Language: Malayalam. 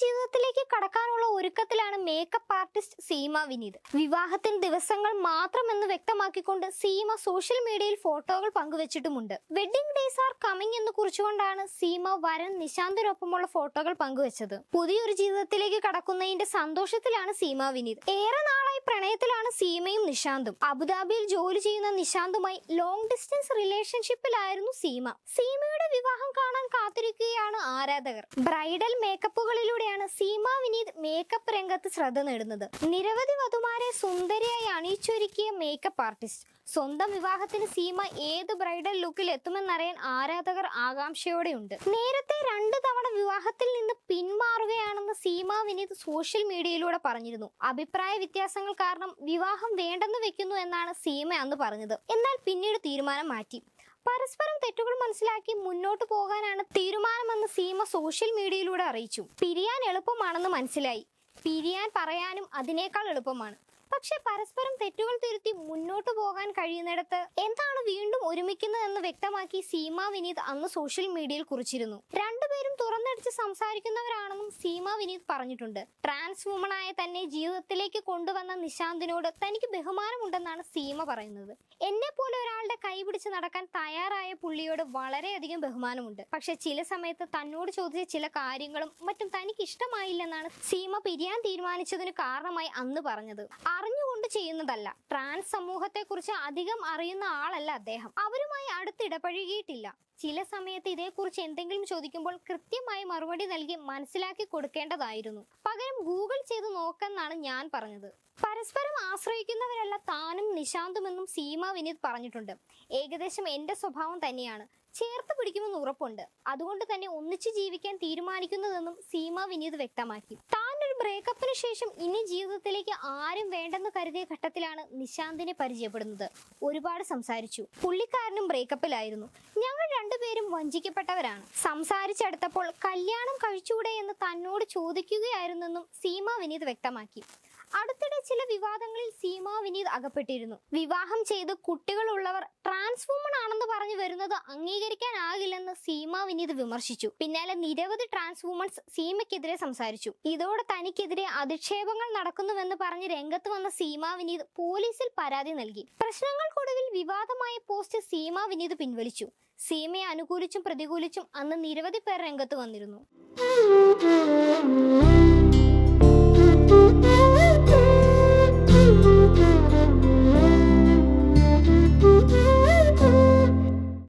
ജീവിതത്തിലേക്ക് കടക്കാനുള്ള ഒരുക്കത്തിലാണ് മേക്കപ്പ് ആർട്ടിസ്റ്റ് സീമ വിനീത്. വിവാഹത്തിന് ദിവസങ്ങൾ മാത്രം എന്ന് വ്യക്തമാക്കിക്കൊണ്ട് സീമ സോഷ്യൽ മീഡിയയിൽ ഫോട്ടോകൾ പങ്കുവച്ചിട്ടുമുണ്ട്. വെഡിങ് ഡേയ്സ് ആർ കമ്മിങ് എന്ന് കുറിച്ചുകൊണ്ടാണ് സീമ വരൻ നിശാന്തിനൊപ്പമുള്ള ഫോട്ടോകൾ പങ്കുവച്ചത്. പുതിയൊരു ജീവിതത്തിലേക്ക് കടക്കുന്നതിന്റെ സന്തോഷത്തിലാണ് സീമ വിനീത്. ഏറെ നാളായി പ്രണയത്തിലാണ് സീമയും നിശാന്തും. അബുദാബിയിൽ ജോലി ചെയ്യുന്ന നിശാന്തുമായി ലോങ് ഡിസ്റ്റൻസ് റിലേഷൻഷിപ്പിലായിരുന്നു സീമ. സീമയുടെ വിവാഹം കാണാൻ കാത്തിരിക്കുകയാണ് ആരാധകർ. ബ്രൈഡൽ മേക്കപ്പുകളിലൂടെയാണ് സീമ വിനീത് മേക്കപ്പ് രംഗത്ത് ശ്രദ്ധ നേടുന്നത്. നിരവധി വധുമാരെ സുന്ദരിയായി അണിയിച്ചൊരുക്കിയ മേക്കപ്പ് ആർട്ടിസ്റ്റ്. സ്വന്തം വിവാഹത്തിന് സീമ ഏത് ബ്രൈഡൽ ലുക്കിൽ എത്തുമെന്നറിയാൻ ആരാധകർ ആകാംക്ഷയോടെയുണ്ട്. നേരത്തെ രണ്ട് തവണ വിവാഹത്തിൽ നിന്ന് പിന്മാറുകയാണെന്ന് സീമ വിനീത് സോഷ്യൽ മീഡിയയിലൂടെ പറഞ്ഞിരുന്നു. അഭിപ്രായ വ്യത്യാസങ്ങൾ കാരണം വിവാഹം വേണ്ടെന്ന് വെക്കുന്നു എന്നാണ് സീമ അന്ന് പറഞ്ഞത്. എന്നാൽ പിന്നീട് തീരുമാനം മാറ്റി. പരസ്പരം തെറ്റുകൾ മനസ്സിലാക്കി മുന്നോട്ട് പോകാനാണ് തീരുമാനമെന്ന് സീമ സോഷ്യൽ മീഡിയയിലൂടെ അറിയിച്ചു. പിരിയാൻ എളുപ്പമാണെന്ന് മനസ്സിലായി. പിരിയാൻ പറയാനും അതിനേക്കാൾ എളുപ്പമാണ്. പക്ഷെ പരസ്പരം തെറ്റുകൾ തിരുത്തി മുന്നോട്ട് പോകാൻ കഴിയുന്നിടത്ത് എന്താണ് വീണ്ടും ഒരുമിക്കുന്നതെന്ന് വ്യക്തമാക്കി സീമ വിനീത് അന്ന് സോഷ്യൽ മീഡിയയിൽ കുറിച്ചിരുന്നു. രണ്ടുപേരും തുറന്നടിച്ച് സംസാരിക്കുന്നവരാണെന്നും സീമ വിനീത് പറഞ്ഞിട്ടുണ്ട്. ട്രാൻസ് വുമണായ തന്നെ ജീവിതത്തിലേക്ക് കൊണ്ടുവന്ന നിശാന്തിനോട് തനിക്ക് ബഹുമാനമുണ്ടെന്നാണ് സീമ പറയുന്നത്. എന്നെ പോലെ ഒരാളുടെ കൈപിടിച്ച് നടക്കാൻ തയ്യാറായ പുള്ളിയോട് വളരെയധികം ബഹുമാനമുണ്ട്. പക്ഷെ ചില സമയത്ത് തന്നോട് ചോദിച്ച ചില കാര്യങ്ങളും മറ്റും തനിക്ക് ഇഷ്ടമായില്ലെന്നാണ് സീമ പിരിയാൻ തീരുമാനിച്ചതിന് കാരണമായി അന്ന് പറഞ്ഞത്. അറിഞ്ഞുകൊണ്ട് ചെയ്യുന്നതല്ല. ട്രാൻസ് സമൂഹത്തെക്കുറിച്ച് അധികം അറിയുന്ന ആളല്ല അദ്ദേഹം. അവരുമായി അടുത്തിടപഴകിയിട്ടില്ല ചില സമയത്ത് ഇതേക്കുറിച്ച് എന്തെങ്കിലും ചോദിക്കുമ്പോൾ കൃത്യമായി മറുപടി നൽകി മനസ്സിലാക്കി കൊടുക്കേണ്ടതായിരുന്നു. പകരം ഗൂഗിൾ ചെയ്ത് നോക്കെന്നാണ് ഞാൻ പറഞ്ഞത്. പരസ്പരം ആശ്രയിക്കുന്നവരല്ല താനും നിശാന്തുമെന്നും സീമ വിനീത് പറഞ്ഞിട്ടുണ്ട്. ഏകദേശം എന്റെ സ്വഭാവം തന്നെയാണ്. ചേർത്ത് പിടിക്കുമെന്ന് ഉറപ്പുണ്ട്. അതുകൊണ്ട് തന്നെ ഒന്നിച്ചു ജീവിക്കാൻ തീരുമാനിക്കുന്നതെന്നും സീമ വിനീത് വ്യക്തമാക്കി. താൻ ബ്രേക്കപ്പിന് ശേഷം ഇനി ജീവിതത്തിലേക്ക് ആരും വേണ്ടെന്ന് കരുതിയ ഘട്ടത്തിലാണ് നിശാന്തിനെ പരിചയപ്പെടുന്നത്. ഒരുപാട് സംസാരിച്ചു. പുള്ളിക്കാരനും ബ്രേക്കപ്പിലായിരുന്നു ഞങ്ങൾ രണ്ടുപേരും വഞ്ചിക്കപ്പെട്ടവരാണ്. സംസാരിച്ചെടുത്തപ്പോൾ കല്യാണം കഴിച്ചുകൂടെ എന്ന് തന്നോട് ചോദിക്കുകയായിരുന്നെന്നും സീമ വിനീത് വ്യക്തമാക്കി. അടുത്തിടെ ചില വിവാദങ്ങളിൽ സീമ വിനീത് അകപ്പെട്ടിരുന്നു. വിവാഹം ചെയ്ത് കുട്ടികളുള്ളവർ ട്രാൻസ് വുമൺ ആണെന്ന് പറഞ്ഞു വരുന്നത് അംഗീകരിക്കാനാകില്ലെന്ന് സീമ വിനീത് വിമർശിച്ചു. പിന്നാലെ നിരവധി ട്രാൻസ് വുമൺസ് സീമയ്ക്കെതിരെ സംസാരിച്ചു. ഇതോടെ തനിക്കെതിരെ അധിക്ഷേപങ്ങൾ നടക്കുന്നുവെന്ന് പറഞ്ഞ് രംഗത്ത് വന്ന സീമ വിനീത് പോലീസിൽ പരാതി നൽകി. പ്രശ്നങ്ങൾക്കൊടുവിൽ വിവാദമായ പോസ്റ്റ് സീമ വിനീത് പിൻവലിച്ചു. സീമയെ അനുകൂലിച്ചും പ്രതികൂലിച്ചും അന്ന് നിരവധി പേർ രംഗത്ത് വന്നിരുന്നു.